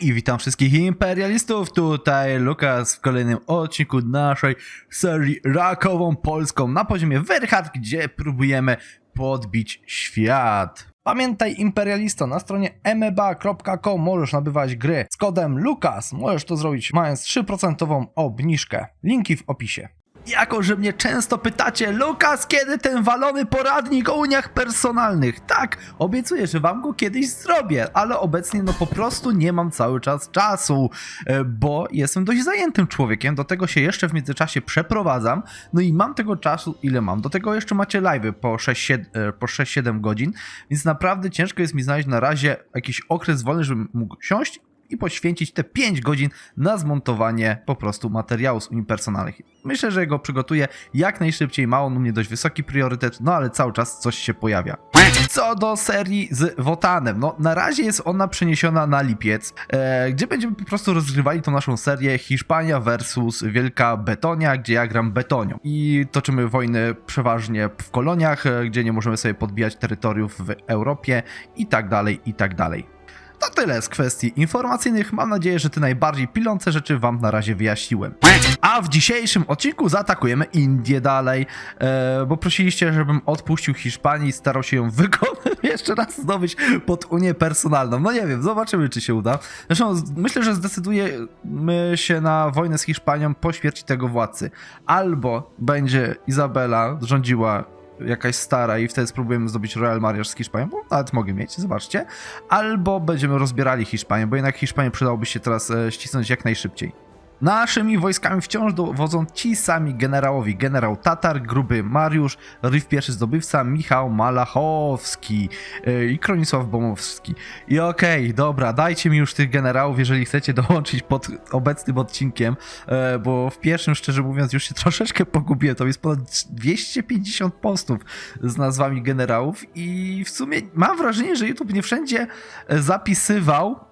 i witam wszystkich imperialistów, tutaj Lukas w kolejnym odcinku naszej serii rakową polską na poziomie Werhard, gdzie próbujemy podbić świat. Pamiętaj imperialisto, na stronie meba.com możesz nabywać gry z kodem LUKAS. Możesz to zrobić mając 3% obniżkę. Linki w opisie. Jako, że mnie często pytacie, Lukas, kiedy ten walony poradnik o uniach personalnych? Tak, obiecuję, że wam go kiedyś zrobię, ale obecnie no po prostu nie mam cały czas czasu, e, bo jestem dość zajętym człowiekiem, do tego się jeszcze w międzyczasie przeprowadzam, no i mam tego czasu ile mam. Do tego jeszcze macie live'y po 6-7 e, po 6-7 godzin, więc naprawdę ciężko jest mi znaleźć na razie jakiś okres wolny, żebym mógł siąść i poświęcić te 5 godzin na zmontowanie po prostu materiału z unipersonalnych. Myślę, że go przygotuję jak najszybciej, ma on u mnie dość wysoki priorytet, no ale cały czas coś się pojawia. Co do serii z Wotanem, no na razie jest ona przeniesiona na lipiec, e, gdzie będziemy po prostu rozgrywali tą naszą serię Hiszpania versus Wielka Betonia, gdzie ja gram Betonią. I toczymy wojny przeważnie w koloniach, e, gdzie nie możemy sobie podbijać terytoriów w Europie i tak dalej, i tak dalej. To tyle z kwestii informacyjnych. Mam nadzieję, że te najbardziej pilące rzeczy Wam na razie wyjaśniłem. A w dzisiejszym odcinku zaatakujemy Indię dalej, e, bo prosiliście, żebym odpuścił Hiszpanii i starał się ją wykonać, jeszcze raz zdobyć pod Unię personalną. No nie wiem, zobaczymy, czy się uda. Zresztą myślę, że zdecydujemy się na wojnę z Hiszpanią po śmierci tego władcy. Albo będzie Izabela rządziła jakaś stara i wtedy spróbujemy zdobyć Royal Mariaż z Hiszpanią, bo nawet mogę mieć, zobaczcie. Albo będziemy rozbierali Hiszpanię, bo jednak Hiszpanię przydałoby się teraz e, ścisnąć jak najszybciej. Naszymi wojskami wciąż dowodzą ci sami generałowi. Generał Tatar, Gruby Mariusz, Ryf pierwszy zdobywca, Michał Malachowski e, i Kronisław Bomowski. I okej, dobra, dajcie mi już tych generałów, jeżeli chcecie dołączyć pod obecnym odcinkiem, e, bo w pierwszym, szczerze mówiąc, już się troszeczkę pogubiłem. To jest ponad 250 postów z nazwami generałów i w sumie mam wrażenie, że YouTube nie wszędzie e, zapisywał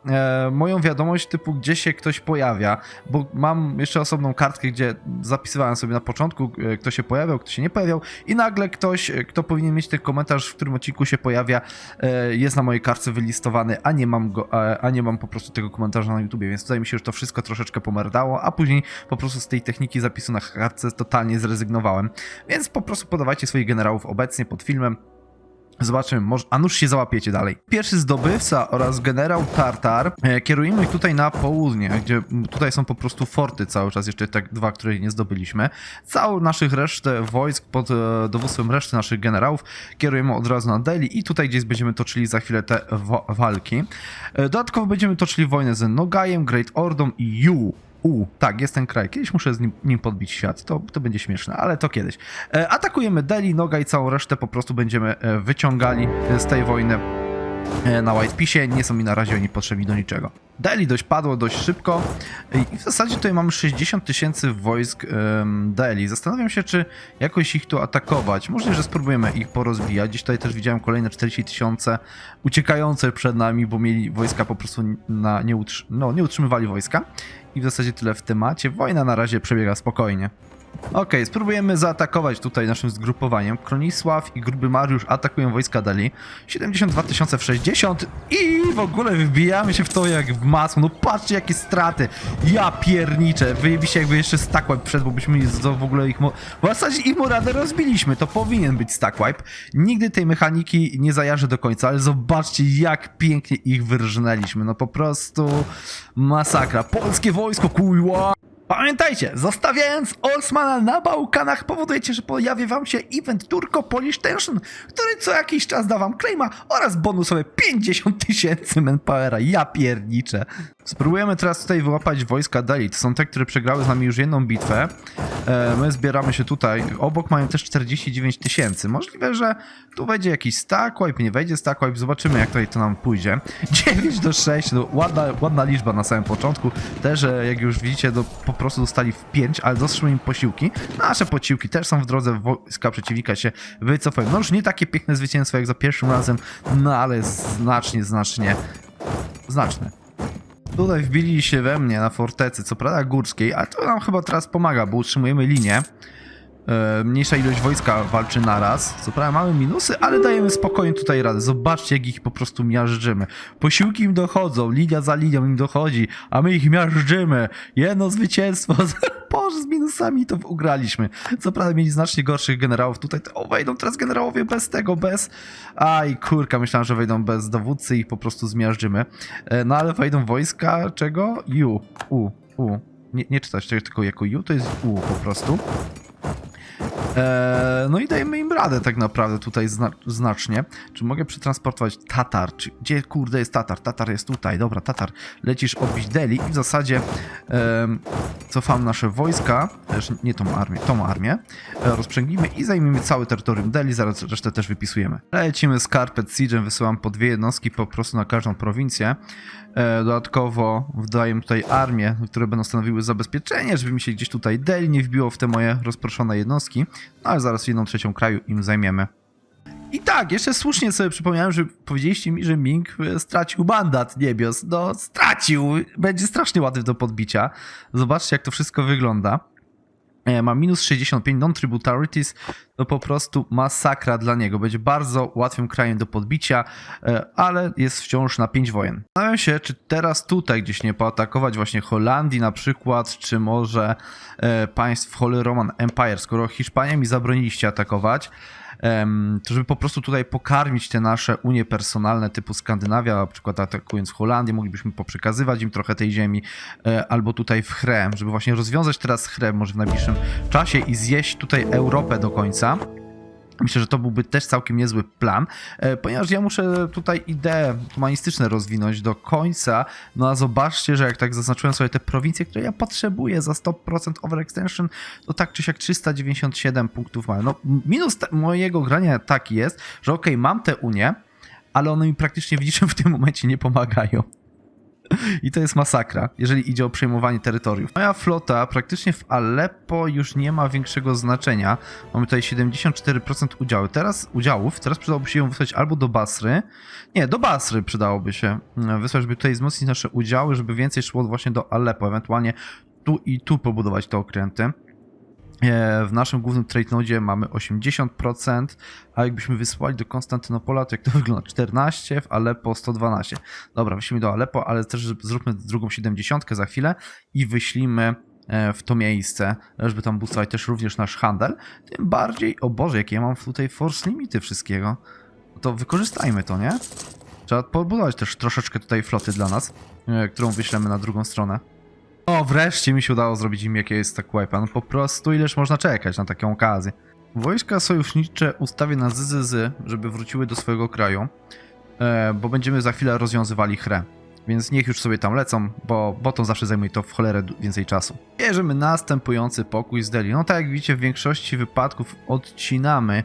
moją wiadomość typu, gdzie się ktoś pojawia, bo mam jeszcze osobną kartkę, gdzie zapisywałem sobie na początku, e, kto się pojawiał, kto się nie pojawiał i nagle ktoś, e, kto powinien mieć ten komentarz, w którym odcinku się pojawia, e, jest na mojej kartce wylistowany, a nie mam go, a, nie mam po prostu tego komentarza na YouTubie, więc wydaje mi się, że to wszystko troszeczkę pomerdało, a później po prostu z tej techniki zapisu na kartce totalnie zrezygnowałem. Więc po prostu podawajcie swoich generałów obecnie pod filmem. Zobaczymy, może, a nuż się załapiecie dalej. Pierwszy zdobywca oraz generał Tartar e, kierujemy ich tutaj na południe, gdzie tutaj są po prostu forty cały czas, jeszcze te dwa, które nie zdobyliśmy. Całą naszych resztę wojsk pod e, dowództwem reszty naszych generałów kierujemy od razu na Delhi i tutaj gdzieś będziemy toczyli za chwilę te wa- walki. E, dodatkowo będziemy toczyli wojnę z Nogajem, Great Ordą i Yu. U, tak, jest ten kraj. Kiedyś muszę z nim, nim podbić świat. To, to będzie śmieszne, ale to kiedyś. E, atakujemy Delhi, Noga i całą resztę po prostu będziemy e, wyciągali z tej wojny na White Pisie. Nie są mi na razie oni potrzebni do niczego. Delhi dość padło dość szybko e, i w zasadzie tutaj mamy 60 tysięcy wojsk em, Delhi. Zastanawiam się, czy jakoś ich tu atakować. Możliwe, że spróbujemy ich porozbijać. Dziś tutaj też widziałem kolejne 40 tysiące uciekające przed nami, bo mieli wojska po prostu na, nie, utrzy- no, nie utrzymywali wojska. I w zasadzie tyle w temacie. Wojna na razie przebiega spokojnie. Okej, spróbujemy zaatakować tutaj naszym zgrupowaniem. Kronisław i Gruby Mariusz atakują wojska Dali. 72 tysiące w 60 i w ogóle wybijamy się w to jak w masło. No patrzcie jakie straty. Ja pierniczę. Wyjebiście jakby jeszcze stack wipe przed, bo byśmy w ogóle ich... W zasadzie ich moradę rozbiliśmy. To powinien być stack wipe. Nigdy tej mechaniki nie zajarzę do końca, ale zobaczcie jak pięknie ich wyrżnęliśmy. No po prostu masakra. Polskie wojsko, kujła! Pamiętajcie, zostawiając Olsmana na Bałkanach powodujecie, że pojawi wam się event Turco Polish Tension, który co jakiś czas da wam claima oraz bonusowe 50 tysięcy manpowera. Ja pierniczę. Spróbujemy teraz tutaj wyłapać wojska Delhi. To są te, które przegrały z nami już jedną bitwę. E, my zbieramy się tutaj. Obok mają też 49 tysięcy. Możliwe, że tu wejdzie jakiś stack wipe, nie wejdzie stack wipe. Zobaczymy, jak tutaj to nam pójdzie. 9 do 6, no, ładna, ładna liczba na samym początku. Też, jak już widzicie, do, po prostu dostali w 5, ale doszły im posiłki. Nasze posiłki też są w drodze, wojska przeciwnika się wycofają. No już nie takie piękne zwycięstwo jak za pierwszym razem, no ale znacznie, znacznie, znaczne. Tutaj wbili się we mnie na fortecy, co prawda górskiej, ale to nam chyba teraz pomaga, bo utrzymujemy linię. E, mniejsza ilość wojska walczy naraz. Co prawda mamy minusy, ale dajemy spokojnie tutaj radę. Zobaczcie, jak ich po prostu miażdżymy. Posiłki im dochodzą, linia za linią im dochodzi, a my ich miażdżymy. Jedno zwycięstwo. Boże, z minusami to ugraliśmy. Co prawda mieli znacznie gorszych generałów. Tutaj o, wejdą teraz generałowie bez tego, bez... Aj, kurka, myślałem, że wejdą bez dowódcy i po prostu zmiażdżymy. E, No ale wejdą wojska czego? U, U, U. Nie, nie czytać tego tylko jako U, to jest U po prostu. Eee, no i dajemy im radę tak naprawdę tutaj zna znacznie. Czy mogę przetransportować Tatar? Czy, gdzie kurde jest Tatar? Tatar jest tutaj. Dobra, Tatar, lecisz odbić Delhi i w zasadzie em, cofam nasze wojska, też nie tą armię, tą armię, e, rozprzęgnijmy i zajmiemy całe terytorium Delhi, zaraz resztę też wypisujemy. Lecimy z Carpet Siege'em, wysyłam po dwie jednostki po prostu na każdą prowincję. E, Dodatkowo wdaję tutaj armię, które będą stanowiły zabezpieczenie, żeby mi się gdzieś tutaj Delhi nie wbiło w te moje rozproszone jednostki. No ale zaraz jedną trzecią kraju im zajmiemy. I tak, jeszcze słusznie sobie przypomniałem, że powiedzieliście mi, że Ming e, stracił mandat niebios. No, stracił. Będzie strasznie łatwy do podbicia. Zobaczcie, jak to wszystko wygląda. E, Ma minus 65 non-tributarities, to po prostu masakra dla niego. Będzie bardzo łatwym krajem do podbicia, e, ale jest wciąż na 5 wojen. Zastanawiam się, czy teraz tutaj gdzieś nie poatakować właśnie Holandii na przykład, czy może e, państw Holy Roman Empire, skoro Hiszpania mi zabroniliście atakować, to żeby po prostu tutaj pokarmić te nasze unie personalne typu Skandynawia, na przykład atakując Holandię, moglibyśmy poprzekazywać im trochę tej ziemi, e, albo tutaj w Chrem, żeby właśnie rozwiązać teraz Chrem może w najbliższym czasie i zjeść tutaj Europę do końca. Myślę, że to byłby też całkiem niezły plan, e, ponieważ ja muszę tutaj idee humanistyczne rozwinąć do końca. No a zobaczcie, że jak tak zaznaczyłem sobie te prowincje, które ja potrzebuję za 100% overextension, to tak czy siak 397 punktów mam. No minus mojego grania taki jest, że okej, mam te unie, ale one mi praktycznie w niczym w tym momencie nie pomagają. I to jest masakra, jeżeli idzie o przejmowanie terytoriów. Moja flota praktycznie w Aleppo już nie ma większego znaczenia. Mamy tutaj 74% udziału. Teraz udziałów, teraz przydałoby się ją wysłać albo do Basry. Nie, do Basry przydałoby się mm, wysłać, żeby tutaj wzmocnić nasze udziały, żeby więcej szło właśnie do Aleppo, ewentualnie tu i tu pobudować te okręty. E, W naszym głównym trade nodzie mamy 80%, a jakbyśmy wysłali do Konstantynopola, to jak to wygląda? 14, w Aleppo 112. Dobra, wyślijmy do Aleppo, ale też zróbmy drugą 70 za chwilę i wyślijmy e, w to miejsce, żeby tam boostować też również nasz handel. Tym bardziej, o Boże, jakie ja mam tutaj force limity wszystkiego. To wykorzystajmy to, nie? Trzeba pobudować też troszeczkę tutaj floty dla nas, e, którą wyślemy na drugą stronę. O, wreszcie mi się udało zrobić im jakiegoś tak wipe'a. No po prostu ileż można czekać na taką okazję. Wojska sojusznicze ustawię na ZZZ, żeby wróciły do swojego kraju, e, bo będziemy za chwilę rozwiązywali chrę. Więc niech już sobie tam lecą, bo botom zawsze zajmuje to w cholerę więcej czasu. Bierzemy następujący pokój z Delhi. No tak jak widzicie, w większości wypadków odcinamy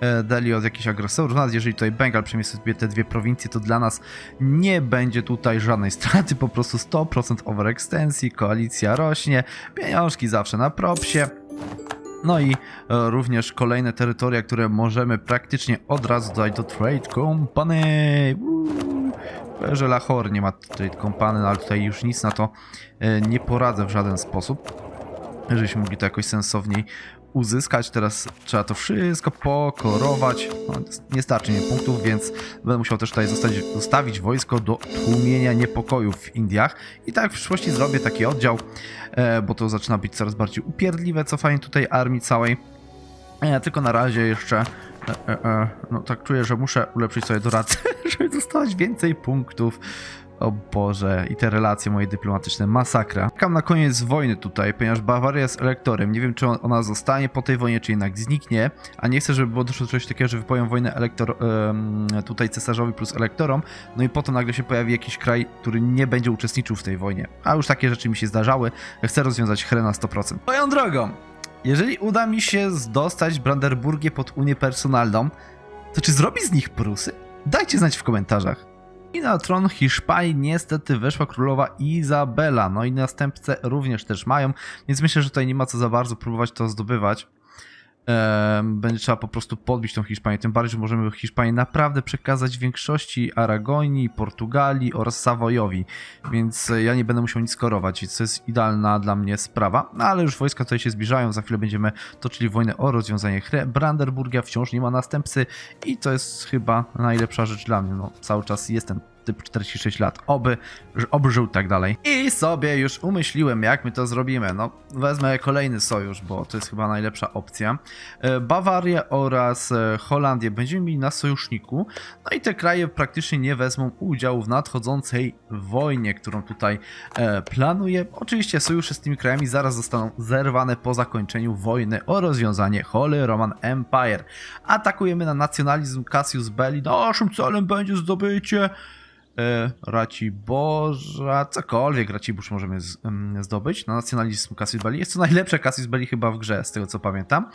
e, Delhi od jakichś agresorów. Nawet jeżeli tutaj Bengal przejmie sobie te dwie prowincje, to dla nas nie będzie tutaj żadnej straty, po prostu 100% overextensji, koalicja rośnie, pieniążki zawsze na propsie. No i e, również kolejne terytoria, które możemy praktycznie od razu dodać do Trade Company. Że Lahore nie ma Trade Company, no ale tutaj już nic na to e, nie poradzę w żaden sposób. Żebyśmy mogli to jakoś sensowniej uzyskać. Teraz trzeba to wszystko pokorować. No, nie starczy mi punktów, więc będę musiał też tutaj zostać, zostawić wojsko do tłumienia niepokojów w Indiach. I tak w przyszłości zrobię taki oddział, e, bo to zaczyna być coraz bardziej upierdliwe cofanie tutaj armii całej. E, tylko na razie jeszcze, no tak czuję, że muszę ulepszyć sobie doradcę, żeby dostawać więcej punktów. O Boże, i te relacje moje dyplomatyczne, masakra. Czekam na koniec wojny tutaj, ponieważ Bawaria jest elektorem. Nie wiem, czy on- ona zostanie po tej wojnie, czy jednak zniknie. A nie chcę, żeby było doszło do czegoś takiego, że wypowiem wojnę elektor, tutaj cesarzowi plus elektorom, no i potem nagle się pojawi jakiś kraj, który nie będzie uczestniczył w tej wojnie. A już takie rzeczy mi się zdarzały. Chcę rozwiązać chrę na 100%. Moją drogą, jeżeli uda mi się dostać Brandenburgię pod Unię Personalną, to czy zrobi z nich Prusy? Dajcie znać w komentarzach. I na tron Hiszpanii niestety weszła królowa Izabela, no i następcę również też mają, więc myślę, że tutaj nie ma co za bardzo próbować to zdobywać. Będzie trzeba po prostu podbić tą Hiszpanię. Tym bardziej, że możemy Hiszpanię naprawdę przekazać większości Aragonii, Portugalii oraz Savoyowi. Więc e, ja nie będę musiał nic korować, to jest idealna dla mnie sprawa. No ale już wojska tutaj się zbliżają. Za chwilę będziemy toczyli wojnę o rozwiązanie. Brandenburgia wciąż nie ma następcy i to jest chyba najlepsza rzecz dla mnie. No, cały czas jestem typ 46 lat. Oby, że- oby żył tak dalej. I sobie już umyśliłem, jak my to zrobimy. No, wezmę kolejny sojusz, bo to jest chyba najlepsza opcja. E, Bawarię oraz e, Holandię będziemy mieli na sojuszniku. No i te kraje praktycznie nie wezmą udziału w nadchodzącej wojnie, którą tutaj e, planuję. Oczywiście sojusze z tymi krajami zaraz zostaną zerwane po zakończeniu wojny o rozwiązanie Holy Roman Empire. Atakujemy na nacjonalizm Cassius Belli. Naszym celem będzie zdobycie Raciborza, cokolwiek Racibórz możemy z, em, zdobyć na nacjonalizm Cassius Belli. Jest to najlepsze Cassius Belli chyba w grze, z tego co pamiętam.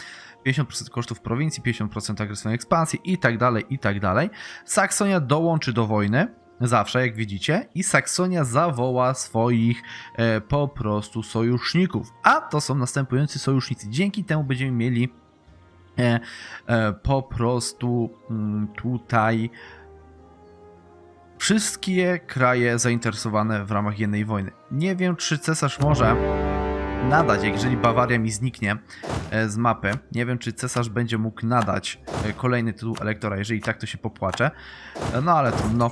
50% kosztów prowincji, 50% agresywnej ekspansji i tak dalej, i tak dalej. Saksonia dołączy do wojny, zawsze jak widzicie, i Saksonia zawoła swoich e, po prostu sojuszników. A to są następujący sojusznicy. Dzięki temu będziemy mieli e, e, po prostu mm, tutaj wszystkie kraje zainteresowane w ramach jednej wojny. Nie wiem, czy cesarz może nadać, jeżeli Bawaria mi zniknie e, z mapy. Nie wiem, czy cesarz będzie mógł nadać e, kolejny tytuł elektora. Jeżeli tak, to się popłaczę. E, No ale trudno.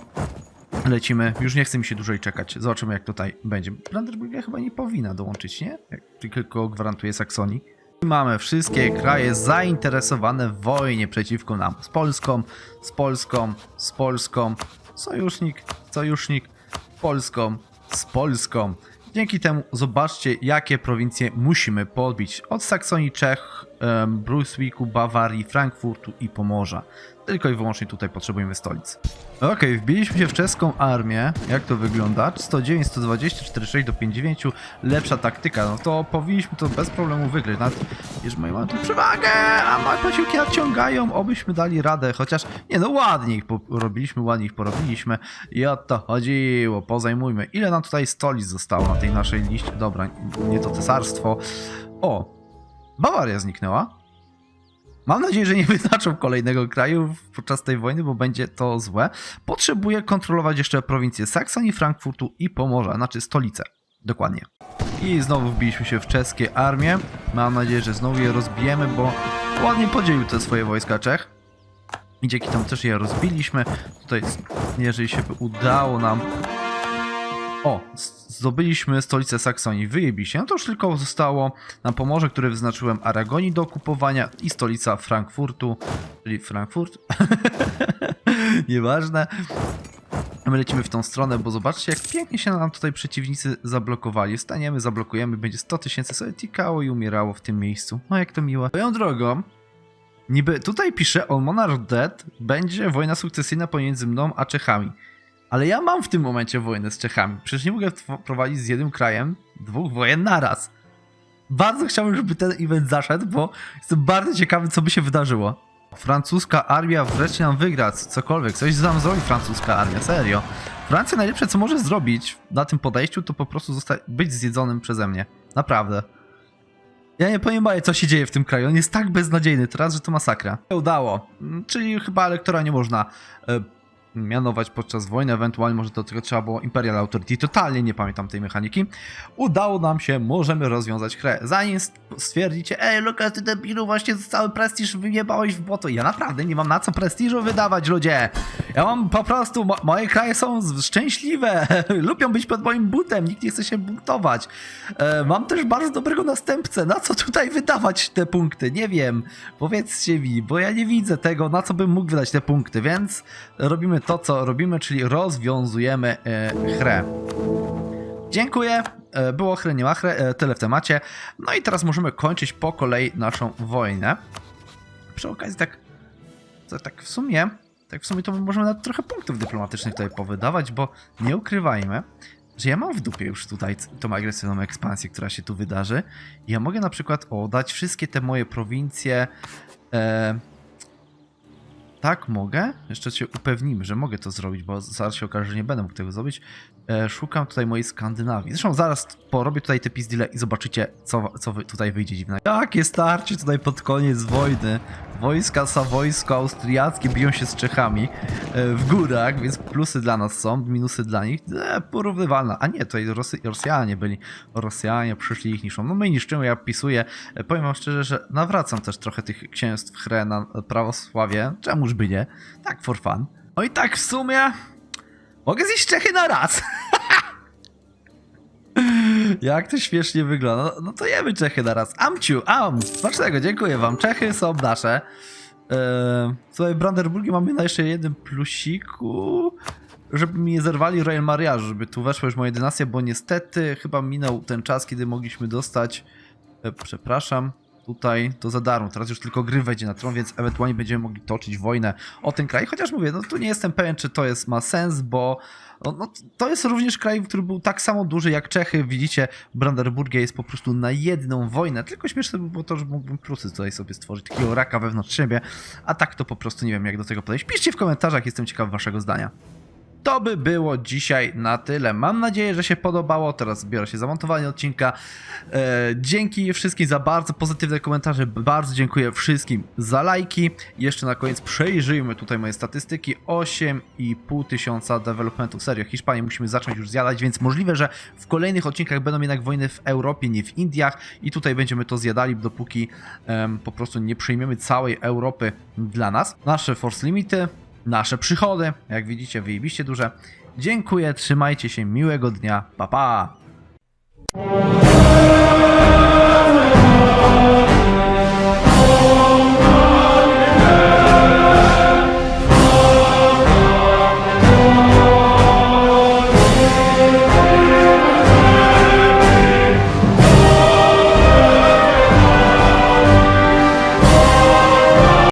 Lecimy. Już nie chce mi się dłużej czekać. Zobaczymy, jak tutaj będzie. Brandenburgia chyba nie powinna dołączyć, nie? Tylko gwarantuje Saksonii. Mamy wszystkie kraje zainteresowane w wojnie przeciwko nam. Z Polską, z Polską, z Polską. Sojusznik, sojusznik, Polską, z Polską. Dzięki temu zobaczcie, jakie prowincje musimy podbić. Od Saksonii, Czech, Brunswicku, Bawarii, Frankfurtu i Pomorza. Tylko i wyłącznie tutaj potrzebujemy stolicy. Okej, wbiliśmy się w czeską armię. Jak to wygląda? 109, 120, 46 do 59. Lepsza taktyka. No to powinniśmy to bez problemu wygrać. Nawet jeżeli mamy tu przewagę, a moje posiłki nadciągają, obyśmy dali radę. Chociaż, nie no, ładnie ich porobiliśmy, ładnie ich porobiliśmy. I o to chodziło. Pozajmujmy. Ile nam tutaj stolic zostało na tej naszej liście? Dobra, nie to cesarstwo. O, Bawaria zniknęła. Mam nadzieję, że nie wyznaczą kolejnego kraju podczas tej wojny, bo będzie to złe. Potrzebuję kontrolować jeszcze prowincje Saksonii, Frankfurtu i Pomorza, znaczy stolicę. Dokładnie. I znowu wbiliśmy się w czeskie armie. Mam nadzieję, że znowu je rozbijemy, bo ładnie podzielił te swoje wojska Czech. I dzięki temu też je rozbiliśmy. Tutaj, jeżeli się by udało nam o, zdobyliśmy stolicę Saksonii, wyjebiście. No to już tylko zostało nam Pomorze, które wyznaczyłem Aragonii do okupowania i stolica Frankfurtu, czyli Frankfurt. Nieważne. My lecimy w tą stronę, bo zobaczcie, jak pięknie się nam tutaj przeciwnicy zablokowali. Staniemy, zablokujemy, będzie 100 tysięcy sobie tikało i umierało w tym miejscu. No jak to miłe. Swoją drogą, niby tutaj pisze on Monarch Dead, będzie wojna sukcesyjna pomiędzy mną a Czechami. Ale ja mam w tym momencie wojnę z Czechami. Przecież nie mogę prowadzić z jednym krajem dwóch wojen naraz. Bardzo chciałbym, żeby ten event zaszedł, bo jestem bardzo ciekawy, co by się wydarzyło. Francuska armia wreszcie nam wygra, cokolwiek, coś nam zrobi francuska armia, serio. Francja najlepsze, co może zrobić na tym podejściu, to po prostu być zjedzonym przeze mnie. Naprawdę. Ja nie pojmuję, co się dzieje w tym kraju. On jest tak beznadziejny teraz, że to masakra. Udało. Czyli chyba elektora nie można e, mianować podczas wojny, ewentualnie może do tego trzeba było Imperial Authority, totalnie nie pamiętam tej mechaniki. Udało nam się, możemy rozwiązać grę. Zanim st- stwierdzicie, ej Lukas, ty debilu, właśnie cały prestiż wyjebałeś w boto. Ja naprawdę nie mam na co prestiżu wydawać, ludzie. Ja mam po prostu, mo moje kraje są szczęśliwe, lubią być pod moim butem, nikt nie chce się buntować. E, mam też bardzo dobrego następcę, na co tutaj wydawać te punkty? Nie wiem, powiedzcie mi, bo ja nie widzę tego, na co bym mógł wydać te punkty, więc robimy to, co robimy, czyli rozwiązujemy e, grę. Dziękuję. E, Było chrę, nie ma chrę, e, tyle w temacie. No i teraz możemy kończyć po kolei naszą wojnę. Przy okazji tak, tak w sumie, tak w sumie to my możemy nawet trochę punktów dyplomatycznych tutaj powydawać, bo nie ukrywajmy, że ja mam w dupie już tutaj tą agresywną ekspansję, która się tu wydarzy. Ja mogę na przykład oddać wszystkie te moje prowincje. E, tak, mogę. Jeszcze się upewnimy, że mogę to zrobić, bo zaraz się okaże, że nie będę mógł tego zrobić. E, szukam tutaj mojej Skandynawii. Zresztą zaraz porobię tutaj te pizdile i zobaczycie, co, co tutaj wyjdzie dziwnego. Jakie starcie tutaj pod koniec wojny. Wojska sawojsko austriackie biją się z Czechami e, w górach, więc plusy dla nas są, minusy dla nich e, porównywalne. A nie, tutaj Rosy, Rosjanie byli. Rosjanie przyszli ich niszczą. No my niszczymy, ja opisuję. E, powiem wam szczerze, że nawracam też trochę tych księstw Hre na prawosławie. Czemuż by nie? Tak for fun. No i tak w sumie mogę zjeść Czechy na raz. Jak to śmiesznie wygląda. No, no to jemy Czechy naraz. Amciu, am, smacznego, dziękuję wam. Czechy są nasze. Eee, tutaj Brandenburgi mamy na jeszcze jednym plusiku, żeby mi nie zerwali Royal Mariage, żeby tu weszła już moja dynastia, bo niestety chyba minął ten czas, kiedy mogliśmy dostać, e, przepraszam, tutaj to za darmo. Teraz już tylko gry wejdzie na tron, więc ewentualnie będziemy mogli toczyć wojnę o ten kraj. Chociaż mówię, no tu nie jestem pewien, czy to jest ma sens, bo no, no, to jest również kraj, który był tak samo duży jak Czechy. Widzicie, Brandenburgia jest po prostu na jedną wojnę. Tylko śmieszne by było to, że mógłbym Prusy tutaj sobie stworzyć takiego raka wewnątrz siebie. A tak to po prostu nie wiem, jak do tego podejść. Piszcie w komentarzach, jestem ciekaw waszego zdania. To by było dzisiaj na tyle. Mam nadzieję, że się podobało. Teraz biorę się za montowanie odcinka. E, dzięki wszystkim za bardzo pozytywne komentarze. Bardzo dziękuję wszystkim za lajki. Jeszcze na koniec przejrzyjmy tutaj moje statystyki. 8,5 tysiąca developmentów. Serio, Hiszpanię musimy zacząć już zjadać, więc możliwe, że w kolejnych odcinkach będą jednak wojny w Europie, nie w Indiach. I tutaj będziemy to zjadali, dopóki em, po prostu nie przyjmiemy całej Europy dla nas. Nasze force limity nasze przychody. Jak widzicie, wyjebiście duże. Dziękuję, trzymajcie się, miłego dnia, pa pa!